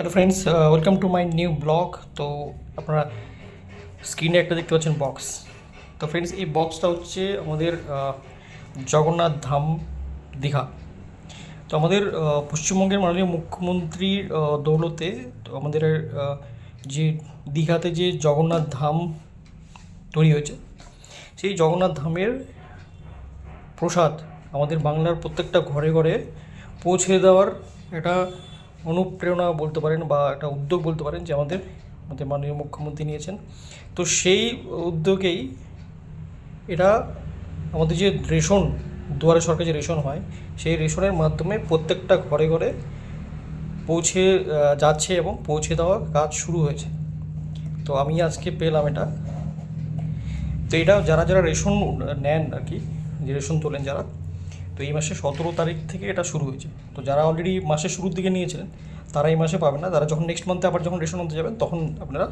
Hello friends welcome to my new blog তো আপনারা স্ক্রিনে একটা দেখতে পাচ্ছেন বক্স তো ফ্রেন্ডস এই বক্সটা হচ্ছে আমাদের জগন্নাথ ধাম দীঘা। তো আমাদের পশ্চিমবঙ্গের মাননীয় মুখ্যমন্ত্রীর দৌলতে তো আমাদের যে দীঘাতে যে জগন্নাথ ধাম তৈরি হয়েছে, সেই জগন্নাথ ধামের প্রসাদ আমাদের বাংলার প্রত্যেকটা ঘরে ঘরে পৌঁছে দেওয়ার একটা অনুপ্রেরণা বলতে পারেন বা একটা উদ্যোগ বলতে পারেন যে আমাদের আমাদের মাননীয় মুখ্যমন্ত্রী নিয়েছেন। তো সেই উদ্যোগেই এটা আমাদের যে রেশন, দুয়ারে সরকার যে রেশন হয়, সেই রেশনের মাধ্যমে প্রত্যেকটা ঘরে ঘরে পৌঁছে যাচ্ছে এবং পৌঁছে দেওয়ার কাজ শুরু হয়েছে। তো আমি আজকে পেলাম এটা। তো এটা যারা যারা রেশন নেন আর কি, যে রেশন তোলেন যারা তো এই মাসে সতেরো তারিখ থেকে এটা শুরু হয়েছে। তো যারা অলরেডি মাসের শুরুর দিকে নিয়েছিলেন, তারা এই মাসে পাবেন না। তারা যখন নেক্সট মান্থে আবার যখন রেশন আনতে যাবেন, তখন আপনারা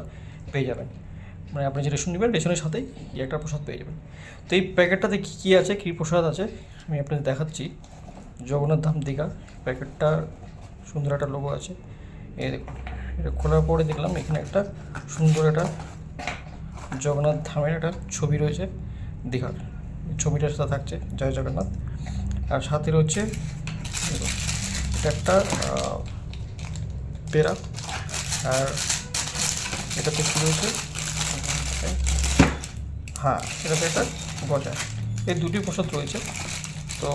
পেয়ে যাবেন। মানে আপনি যে রেশন নেবেন রেশনের সাথেই এই একটা প্রসাদ পেয়ে যাবেন। তো এই প্যাকেটটাতে কী কী আছে, কী প্রসাদ আছে, আমি আপনাদের দেখাচ্ছি। জগন্নাথ ধাম দীঘা, প্যাকেটটা সুন্দর একটা লোগো আছে। এই দেখুন, এটা খোলার পরে দেখলাম এখানে একটা সুন্দর একটা জগন্নাথ ধামের একটা ছবি রয়েছে দীঘার। ছবিটার সাথে থাকছে, জয় জগন্নাথ। আর সাথে রয়েছে এটা একটা পেরা, আর এটাতে কী রয়েছে হ্যাঁ এটাতে একটা গজা, এই দুটি প্রসাদ রয়েছে, তো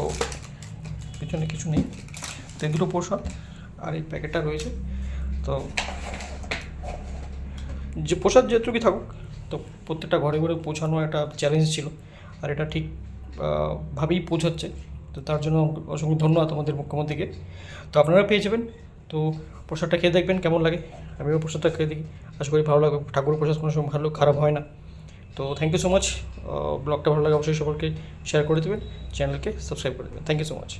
পিছনে কিছু নেই, তো এই দুটো প্রসাদ আর এই প্যাকেটটা রয়েছে, তো যে প্রসাদ যেটুকুই থাকুক, তো প্রত্যেকটা ঘরে ঘরে পৌঁছানো একটা চ্যালেঞ্জ ছিল, আর এটা ঠিক ভাবেই পৌঁছাচ্ছে। তো তার জন্য অসংখ্য ধন্যবাদ আমাদের মুখ্যমন্ত্রীকে। তো আপনারা পেয়ে যাবেন। তো প্রসাদটা খেয়ে দেখবেন কেমন লাগে। আমিও প্রসাদটা খেয়ে দেখি। আশা করি ভালো লাগবে। ঠাকুর প্রসাদ কোনো সময় ভালো, খারাপ হয় না। তো থ্যাংক ইউ সো মাচ ব্লগটা ভালো লাগে অবশ্যই সকলকে শেয়ার করে দেবেন। চ্যানেলকে সাবস্ক্রাইব করে দেবেন। Thank you so much